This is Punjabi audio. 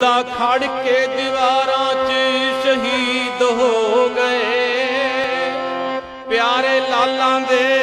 ਦਾ ਖੜ ਕੇ ਦੀਵਾਰਾਂ 'ਚ ਸ਼ਹੀਦ ਹੋ ਗਏ। ਪਿਆਰੇ ਲਾਲਾਂ ਦੇ